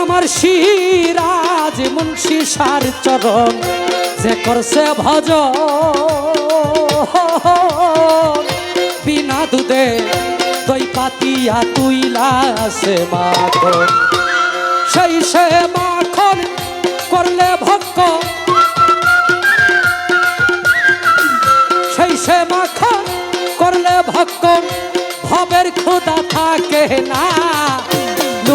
আমার সিরাজ মুন্সি সার চরণ, যে করছে ভজ বিনা দুধে দই পাতিয়া তুইলাছে মাখন। সেই সে মাখন করলে ভক্ত। সেই সে মাখন করলে ভক্ত। ভবের ক্ষুদা থাকে না।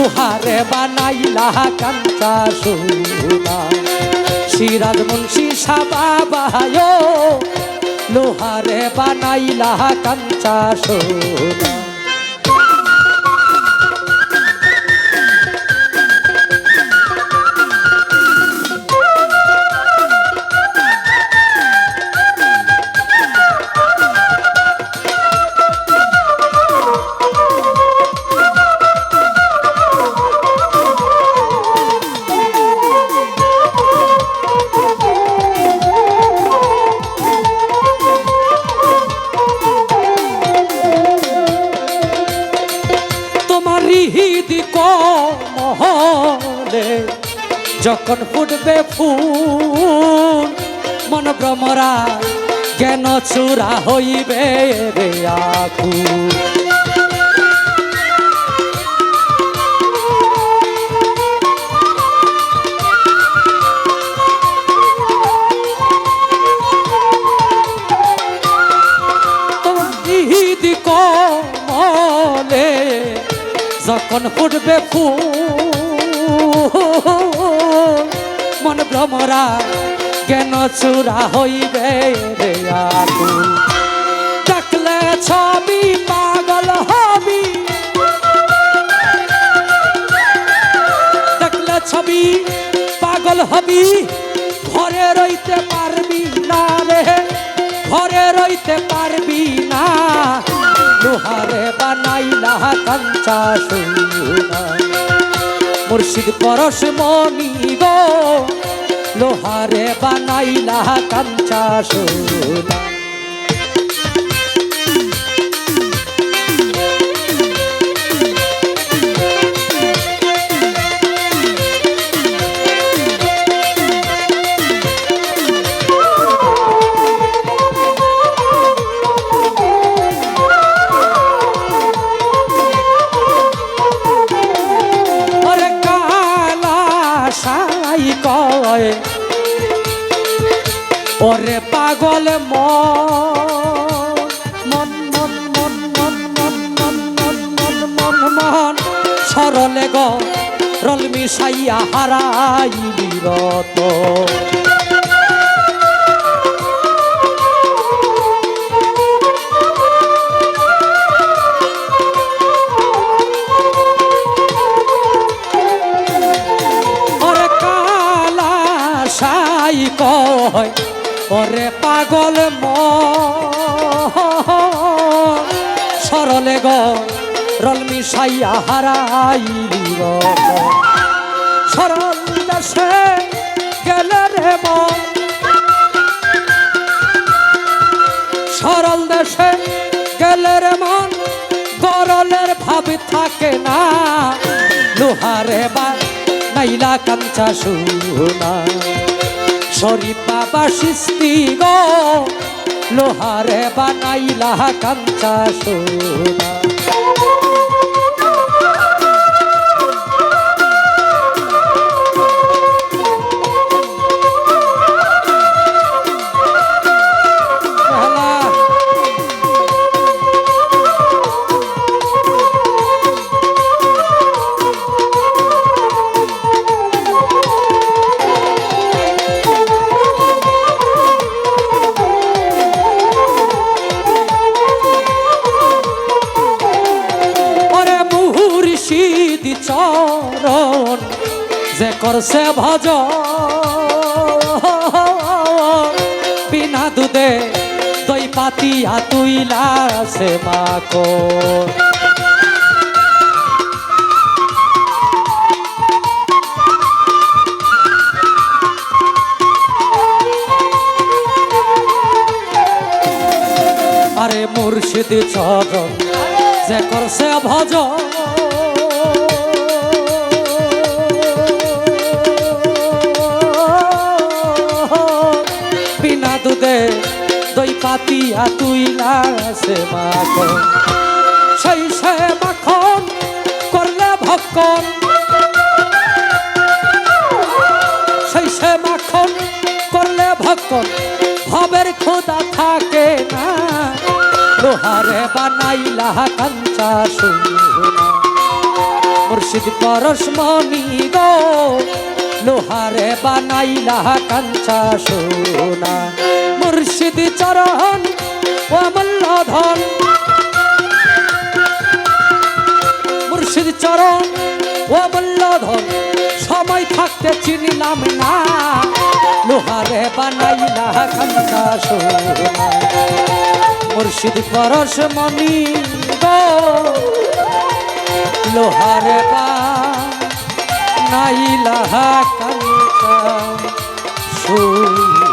লোহারে বানাইলা কাঞ্চা সুনা সিরাজ মুন্সি সাবাবায় লোহারে বানাইলা কাঞ্চা সুনা তোমার হৃদ মহলে যখন ফুটবে ফুল মন ভ্রমরা জ্ঞান চূড়া হইবে রে আকুল। যখন ফুটবে ফুল, মন ভ্রমরা জ্ঞান চূড়া হইবে দেখলে ছবি পাগল হবি। দেখলে ছবি পাগল হবি। ঘরে রইতে পারবি না রে, ঘরে রইতে পারবি না কাঞ্চা মুর্শিদ পরশ মনি গো লোহারে বানাইলা কাঞ্চা সুনা। ওরে পাগল মন মন মন মন সরলে গ, রল মিশাইয়া হারাইলি রত। ওরে কালা সাই কয় ওরে পাগল ম সরলে গ, রল মিশাইয়া হারাইলি রত সরল দেশে গেলে রে সরল দেশে গেলে রে মন, গরলের ভাব থাকে না। লোহারে বা নাইলা কাঞ্চা সুনা। শরীফ বাবা সিস্তি গো লোহারে বানাইলা কাঞ্চা সোনা। চরণ যে করছে ভজ বিনা দুধে দই পাতিয়া তুইলা সে মাকো আরে মুর্শিদ চরণ, যে করছে ভজ দিয়া তুই লাসে মাখন। সেই সে মাখন করলে ভক্ষণ। সেই সে মাখন করলে ভক্ষণ। ভবের খোদা থাকে না। লোহারে বানাইলা কাঞ্চা সোনা মুর্শিদ পরশমণি গো লোহারে বানাইলা কাঞ্চা সোনা। মুর্শিদ চরণ অমূল্য ধন। মুর্শিদ চরণ অমূল্য ধন। সময় থাকতে চিনিলাম না। লোহারে বানাইলা কাঞ্চা সোনা। মুর্শিদ পরশমণি গো লোহারে বা নাইলাহা কাঞ্চা সুর